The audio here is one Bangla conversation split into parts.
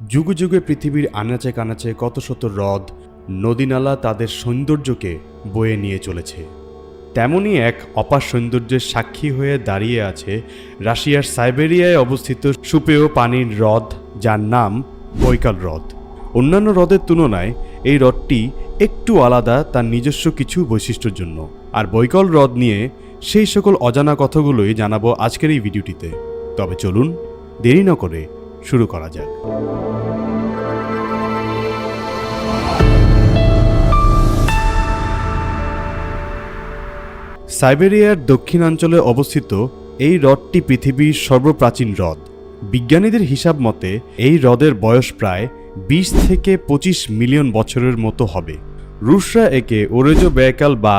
যুগে যুগে পৃথিবীর আনাচে কানাচে কত শত হ্রদ, নদীনালা তাদের সৌন্দর্যকে বয়ে নিয়ে চলেছে। তেমনই এক অপার সৌন্দর্যের সাক্ষী হয়ে দাঁড়িয়ে আছে রাশিয়ার সাইবেরিয়ায় অবস্থিত সুপেয় পানির হ্রদ, যার নাম বৈকাল হ্রদ। অন্যান্য হ্রদের তুলনায় এই হ্রদটি একটু আলাদা তার নিজস্ব কিছু বৈশিষ্ট্যর জন্য। আর বৈকল হ্রদ নিয়ে সেই সকল অজানা কথাগুলোই জানাব আজকের এই ভিডিওটিতে। তবে চলুন দেরি ন করে শুরু করা যাক। সাইবেরিয়ার দক্ষিণাঞ্চলে অবস্থিত এই হ্রদটি পৃথিবীর সর্বপ্রাচীন হ্রদ। বিজ্ঞানীদের হিসাব মতে, এই হ্রদের বয়স প্রায় বিশ থেকে পঁচিশ মিলিয়ন বছরের মতো হবে। রুশরা একে ওরেজো ব্যয়কাল বা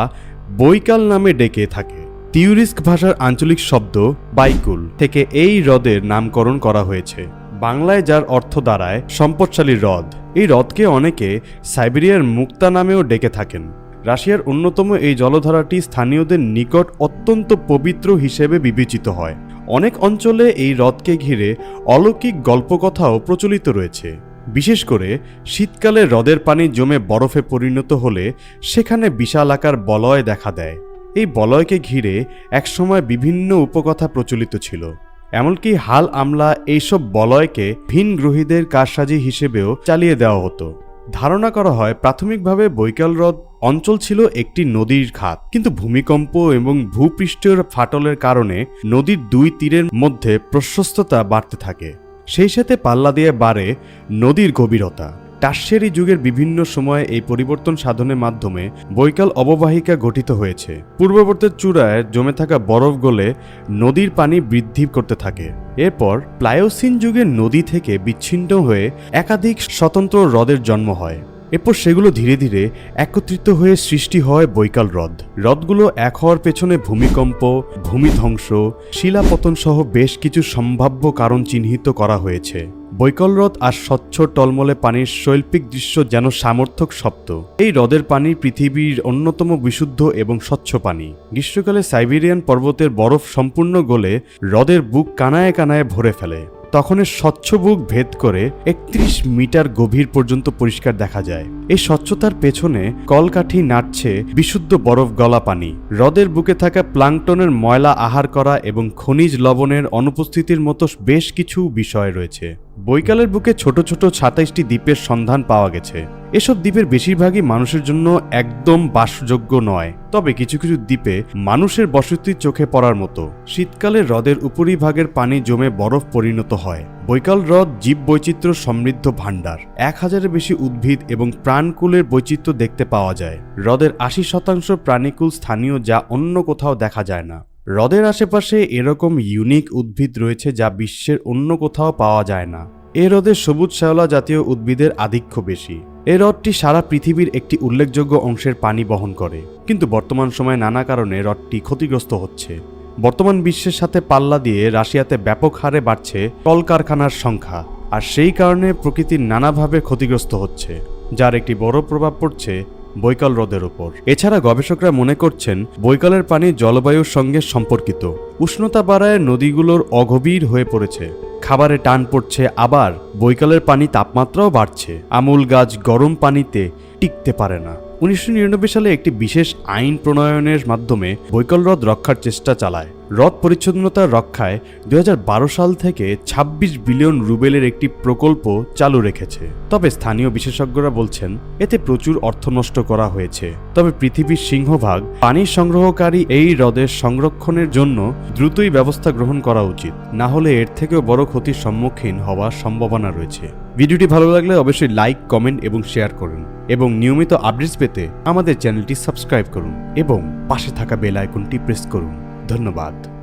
বৈকাল নামে ডেকে থাকে। তিউরিস্ক ভাষার আঞ্চলিক শব্দ বাইকুল থেকে এই হ্রদের নামকরণ করা হয়েছে। বাংলায় যার অর্থ দাঁড়ায় সম্পদশালী হ্রদ। এই হ্রদকে অনেকে সাইবেরিয়ার মুক্তা নামেও ডেকে থাকেন। রাশিয়ার অন্যতম এই জলধারাটি স্থানীয়দের নিকট অত্যন্ত পবিত্র হিসেবে বিবেচিত হয়। অনেক অঞ্চলে এই হ্রদকে ঘিরে অলৌকিক গল্পকথাও প্রচলিত রয়েছে। বিশেষ করে শীতকালে হ্রদের পানি জমে বরফে পরিণত হলে সেখানে বিশাল আকার বলয় দেখা দেয়। এই বলয়কে ঘিরে একসময় বিভিন্ন উপকথা প্রচলিত ছিল। এমনকি হাল আমলা এইসব বলয়কে ভিন গ্রহীদের কারসাজি হিসেবেও চালিয়ে দেওয়া হতো। ধারণা করা হয় প্রাথমিকভাবে বৈকাল হ্রদ অঞ্চল ছিল একটি নদীর খাত কিন্তু ভূমিকম্প এবং ভূপৃষ্ঠের ফাটলের কারণে নদীর দুই তীরের মধ্যে প্রশস্ততা বাড়তে থাকে। সেই সাথে পাল্লা দিয়ে বাড়ে নদীর গভীরতা। টাস্যেরি যুগের বিভিন্ন সময়ে এই পরিবর্তন সাধনের মাধ্যমে বৈকাল অববাহিকা গঠিত হয়েছে। পূর্ববর্তের চূড়ায় জমে থাকা বরফ গলে নদীর পানি বৃদ্ধি করতে থাকে। এরপর প্লায়োসিন যুগের নদী থেকে বিচ্ছিন্ন হয়ে একাধিক স্বতন্ত্র হ্রদের জন্ম হয়। এরপর সেগুলো ধীরে ধীরে একত্রিত হয়ে সৃষ্টি হয় বৈকাল হ্রদ। হ্রদগুলো এক হওয়ার পেছনে ভূমিকম্প, ভূমিধ্বংস শিলাপতন সহ বেশ কিছু সম্ভাব্য কারণ চিহ্নিত করা হয়েছে। বৈকল হ্রদ আর স্বচ্ছ টলমলে পানির শৈল্পিক দৃশ্য যেন সামর্থক শব্দ। এই হ্রদের পানি পৃথিবীর অন্যতম বিশুদ্ধ এবং স্বচ্ছ পানি। গ্রীষ্মকালে সাইবেরিয়ান পর্বতের বরফ সম্পূর্ণ গলে হ্রদের বুক কানায় কানায় ভরে ফেলে। তখন স্বচ্ছ বুক ভেদ করে একত্রিশ মিটার গভীর পর্যন্ত পরিষ্কার দেখা যায়। এই স্বচ্ছতার পেছনে কলকাঠি নাড়ছে বিশুদ্ধ বরফ গলা পানি। হ্রদের বুকে থাকা প্লাংটনের ময়লা আহার করা এবং খনিজ লবণের অনুপস্থিতির মতো বেশ কিছু বিষয় রয়েছে। বৈকালের বুকে ছোট ছোট সাতাইশটি দ্বীপের সন্ধান পাওয়া গেছে। এসব দ্বীপের বেশিরভাগই মানুষের জন্য একদম বাসযোগ্য নয়। তবে কিছু কিছু দ্বীপে মানুষের বসতি চোখে পড়ার মতো। শীতকালে হ্রদের উপরিভাগের পানি জমে বরফ পরিণত হয়। বৈকাল হ্রদ জীব বৈচিত্র্য সমৃদ্ধ ভাণ্ডার। এক হাজারের বেশি উদ্ভিদ এবং প্রাণকুলের বৈচিত্র্য দেখতে পাওয়া যায়। হ্রদের আশি শতাংশ প্রাণীকুল স্থানীয় যা অন্য কোথাও দেখা যায় না। হ্রদের আশেপাশে এরকম ইউনিক উদ্ভিদ রয়েছে যা বিশ্বের অন্য কোথাও পাওয়া যায় না। এ হ্রদে সবুজ শ্যাওলা জাতীয় উদ্ভিদের আধিক্য বেশি। এ হ্রদটি সারা পৃথিবীর একটি উল্লেখযোগ্য অংশের পানি বহন করে। কিন্তু বর্তমান সময়ে নানা কারণে হ্রদটি ক্ষতিগ্রস্ত হচ্ছে। বর্তমান বিশ্বের সাথে পাল্লা দিয়ে রাশিয়াতে ব্যাপক হারে বাড়ছে কলকারখানার সংখ্যা, আর সেই কারণে প্রকৃতির নানাভাবে ক্ষতিগ্রস্ত হচ্ছে, যার একটি বড় প্রভাব পড়ছে বৈকাল হ্রদের উপর। এছাড়া গবেষকরা মনে করছেন, বৈকালের পানি জলবায়ুর সঙ্গে সম্পর্কিত। উষ্ণতা বাড়ায় নদীগুলোর অগভীর হয়ে পড়েছে। খাবারে টান পড়ছে, আবার বৈকালের পানি তাপমাত্রাও বাড়ছে। আমুল গাছ গরম পানিতে টিকতে পারে না। উনিশশো নিরানব্বই সালে একটি বিশেষ আইন প্রণয়নের মাধ্যমে বৈকল হ্রদ রক্ষার চেষ্টা চালায়। হ্রদ পরিচ্ছন্নতা রক্ষায় দু হাজার বারো সাল থেকে ২৬ বিলিয়ন রুবেলের একটি প্রকল্প চালু রেখেছে। তবে স্থানীয় বিশেষজ্ঞরা বলছেন, এতে প্রচুর অর্থ নষ্ট করা হয়েছে। তবে পৃথিবীর সিংহভাগ পানি সংগ্রহকারী এই হ্রদের সংরক্ষণের জন্য দ্রুতই ব্যবস্থা গ্রহণ করা উচিত। না হলে এর থেকেও বড় ক্ষতির সম্মুখীন হওয়ার সম্ভাবনা রয়েছে। ভিডিওটি ভালো লাগলে অবশ্যই লাইক, কমেন্ট এবং শেয়ার করুন এবং নিয়মিত আপডেটস পেতে আমাদের চ্যানেলটি সাবস্ক্রাইব করুন এবং পাশে থাকা বেল আইকনটি প্রেস করুন। ধন্যবাদ।